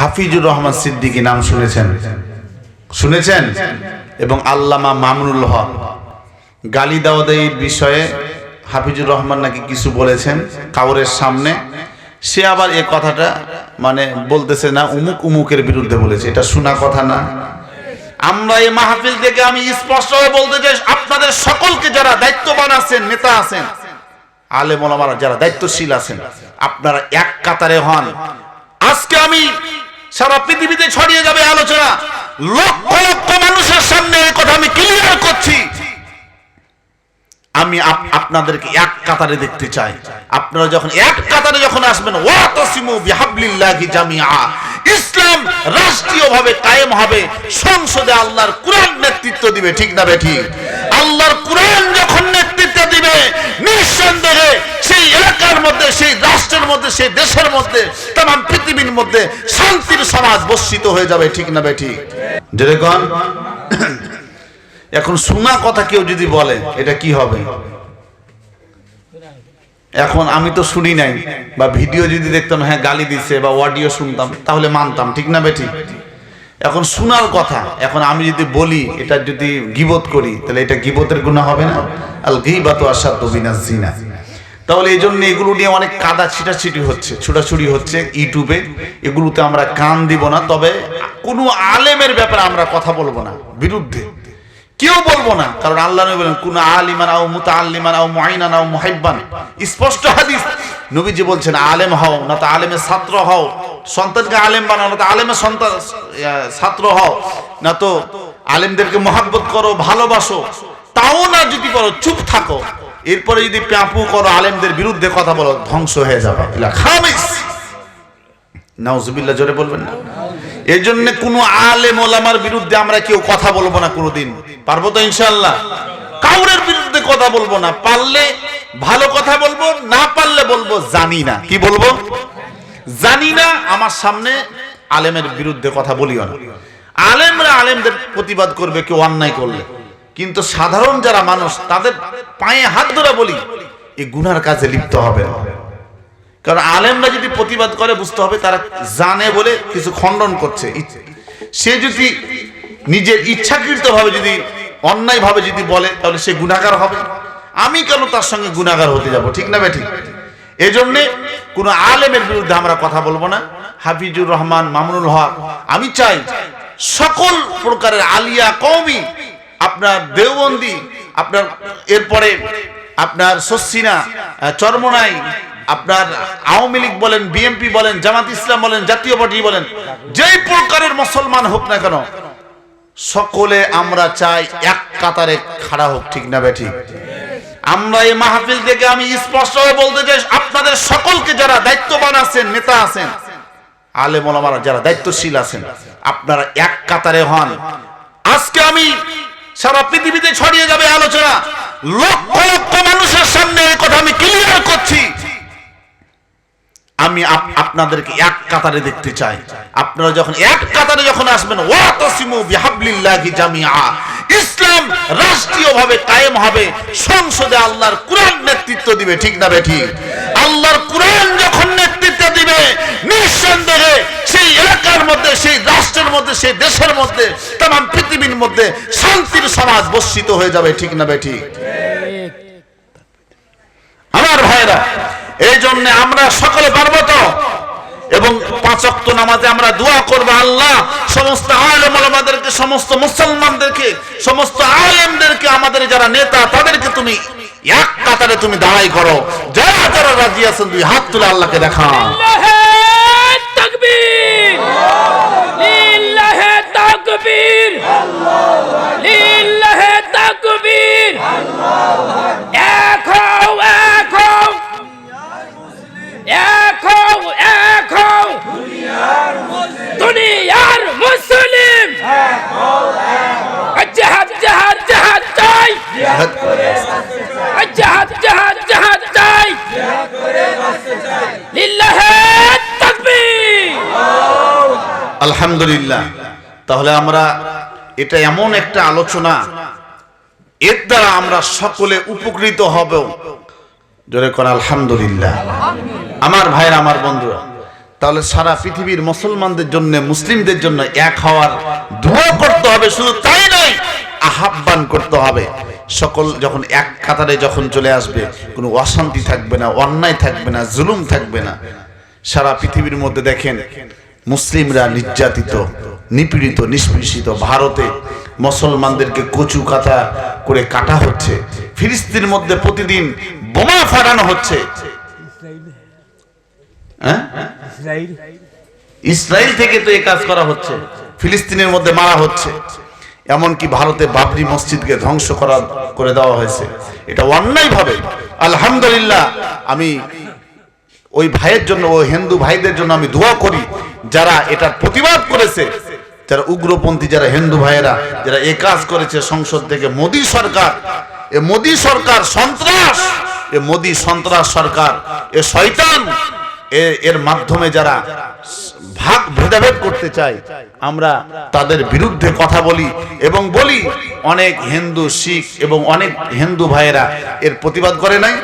হাফিজুর রহমান সিদ্দিকী নাম শুনেছেন? শুনেছেন? এবং আল্লামা মামুনুল হক। গালি দাওয়াদের বিষয়ে হাফিজুর রহমান নাকি কিছু বলেছেন কাউরের সামনে। সে আবার এ কথাটা মানে বলতেছে না, উমুক উমুকের বিরুদ্ধে বলেছে। এটা শোনা কথা না। আমরা এই মাহফিল থেকে আমি স্পষ্ট বলতে চাই, আপনাদের সকলকে যারা দায়িত্ববান আছেন, নেতা আছেন, আলেম ওলামারা যারা দায়িত্বশীল আছেন, আপনারা এক কাতারে হন। আজকে আমি সারা পৃথিবীতে ছড়িয়ে যাবে আলোচনা। লক্ষ লক্ষ মানুষের সামনে এই কথা আমি ক্লিয়ার করছি। আমি আপনাদেরকে এক কাতারে দেখতে চাই। আপনারা যখন এক কাতারে যখন আসবেন ইসলাম রাষ্ট্রীয়ভাবে কায়েম হবে, সংসদে আল্লাহর কুরআন নেতৃত্ব দিবে, ঠিক না ঠিক আল্লাহর কুরআন যখন নেতৃত্ব দিবে, নিঃসন্দেহে সেই এলাকার মধ্যে সেই রাষ্ট্রের মধ্যে সেই দেশের মধ্যে তাম পৃথিবীর মধ্যে শান্তির সমাজ বর্ষিত হয়ে যাবে, ঠিক না ঠিক? যেরকম এখন শোনা কথা কেউ যদি বলে, এটা কি হবে? এখন আমি তো শুনি নাই, বা ভিডিও যদি দেখতাম হ্যাঁ গালি দিছে, বা অডিও শুনতাম, তাহলে মানতাম, ঠিক না বেটি এখন শোনার কথা, এখন আমি যদি বলি, এটা যদি গিবত করি, তাহলে এটা গিবতের গুণা হবে না? আল গিবাত আসাদ বিনাশ জিনা। তাহলে এই জন্য এগুলো নিয়ে অনেক কাদা ছিটাছিটি হচ্ছে, ছুটাছুটি হচ্ছে ইউটিউবে। এগুলোতে আমরা কান দিব না, তবে কোনো আলেমের ব্যাপারে আমরা কথা বলব না, বিরুদ্ধে। কেউ বলব না, কারণ আল্লাহ নবী বলেন, কোন আলিমান আও মুতাআল্লিমান আও মুআইনান আও মুহিব্বান। স্পষ্ট হাদিস। নবীজি বলছেন, আলেম হও, না তো আলেমের ছাত্র হও। সন্তানকে আলেম বানাও, না তো আলেমের সন্তান ছাত্র হও। না তো আলেমদেরকে মহাব্বত করো, ভালোবাসো। তাও না যদি করো, চুপ থাকো। এরপরে যদি প্যাপু করো, আলেমদের বিরুদ্ধে কথা বলো, ধ্বংস হয়ে যাবে। খামিস। জোরে বলবেন না? এই জন্য কোন আলেম ওলামার বিরুদ্ধে আমরা কেউ কথা বলব না কোনোদিন। পারব তো ইনশাল্লাহ কাউরের বিরুদ্ধে কথা বলব না। পারলে ভালো কথা বলব, না পারলে বলব জানি না। কি বলব? জানি না, আমার সামনে আলেমের বিরুদ্ধে কথা বলিও না। আলেমরা আলেমদের প্রতিবাদ করবে, কেউ অন্যায় করলে। কিন্তু সাধারণ যারা মানুষ, তাদের পায়ে হাত ধরে বলি, এই গুনার কাজে লিপ্ত হবে না। কারণ আলেমরা যদি প্রতিবাদ করে, বুঝতে হবে তারা জানে বলে কিছু খণ্ডন করছে। সে যদি নিজের ইচ্ছাকৃত ভাবে যদি অন্যায় ভাবে যদি বলে, তাহলে সে গুণাগার হবে। আমি কেন তার সঙ্গে গুণাগার হতে যাব, ঠিক না বেঠিক? এই কোনো আলেমের বিরুদ্ধে আমরা কথা বলব না। হাফিজুর রহমান, মামুনুল হক, আমি চাই সকল প্রকারের আলিয়া কওমি, আপনার দেওবন্দি আপনার এরপরে আপনার সসিনা চরমনাই, আপনার আওয়ামী লীগ বলেন বিএনপি বলেন, জামাত ইসলাম বলেন, জাতীয় পার্টি বলেন, যেই প্রকারের মুসলমান হোক না কেন, সকলে আমরা চাই এক কাতারে খাড়া হোক, ঠিক না বেঠি আমরা এই মাহফিল থেকে আমি স্পষ্ট বলতে চাই, আপনাদের সকলকে যারা দায়িত্ববান আছেন, নেতা আছেন, আলেম ওলামারা যারা দায়িত্বশীল আছেন, আপনারা এক কাতারে হন। আজকে আমি সারা পৃথিবীতে ছড়িয়ে যাবে আলোচনা। লক্ষ লক্ষ মানুষের সামনে এই কথা আমি ক্লিয়ার করছি। আমি আপনাদেরকে এক কাতারে দেখতে চাই। আপনারা যখন এক কাতারে যখন আসবেন, ওয়াতাসিমু বিহাবলিল্লাহি জামিআ। ইসলাম রাষ্ট্রীয়ভাবে কায়েম হবে, সংসদে আল্লাহর কুরআন নেতৃত্ব দিবে, ঠিক না বেঠিক আল্লাহর কুরআন যখন নেতৃত্ব দিবে, নিঃসন্দেহে এলাকার মধ্যে, সেই রাষ্ট্রের মধ্যে, সেই দেশের মধ্যে তাম পৃথিবীর মধ্যে শান্তির সমাজ বর্ষিত হয়ে যাবে, ঠিক না বেঠিক আমার ভাইরা এই জন্য আমরা সকলে পারব তো এবং পাঁচক্ত নামাজে আমরা দোয়া করব আল্লাহ, সমস্ত আলেম আমাদেরকে সমস্ত মুসলমানদেরকে, সমস্ত আলেমদেরকে, আমাদের যারা নেতা, তাদেরকে তুমি এক কাতারে তুমি দাঁড়াই করো। যারা যারা রাজি আছেন, দুই হাত তুলে আল্লাহকে দেখান। আলহামদুলিল্লাহ। তাহলে আমরা এটা এমন একটা আলোচনা, এর দ্বারা আমরা সকলে উপকৃত হব। জোরে কর আলহামদুলিল্লাহ। আমার ভাইয়ের, আমার বন্ধুরা তাহলে সারা পৃথিবীর মুসলমানদের জন্য, মুসলিমদের জন্য এক হওয়ার দোয়া করতে হবে, শুধু তাই নয়, আহ্বান করতে হবে। সকল যখন এক কাতারে যখন চলে আসবে, কোনো অশান্তি থাকবে না, অন্যায় থাকবে না, জুলুম থাকবে না। সারা পৃথিবীর মধ্যে দেখেন, মুসলিমরা নির্যাতিত, নিপীড়িত, নিষ্পৃষিত। ভারতে মুসলমানদেরকে কচু কাটা করে কাটা হচ্ছে। ফিলিস্তিনের মধ্যে প্রতিদিন বোমা ফাটানো হচ্ছে। হ্যাঁ? ইসরায়েল থেকে তো এই কাজ করা হচ্ছে। ফিলিস্তিনের মধ্যে মারা হচ্ছে। এমনকি ভারতে বাবরি মসজিদকে ধ্বংস করা, করে দেওয়া হয়েছে। এটা অন্যায় ভাবে আলহামদুলিল্লাহ, আমি ওই ভাইয়ের জন্য, ওই হিন্দু ভাইদের জন্য আমি দোয়া করি, যারা এটার প্রতিবাদ করেছে, যারা উগ্রপন্থী, যারা হিন্দু ভাইয়েরা, যারা এ কাজ করেছে সংসদ থেকে, মোদী সরকার। এ মোদী সরকার সন্ত্রাস, এ মোদী সন্ত্রাস সরকার, এ শয়তান। এর মাধ্যমে যারা ভাগ ভেদাভেদ করতে চায়, আমরা তাদের বিরুদ্ধে কথা বলি এবং বলি, অনেক হিন্দু শিখ এবং অনেক হিন্দু ভাইয়েরা এর প্রতিবাদ করে নাই।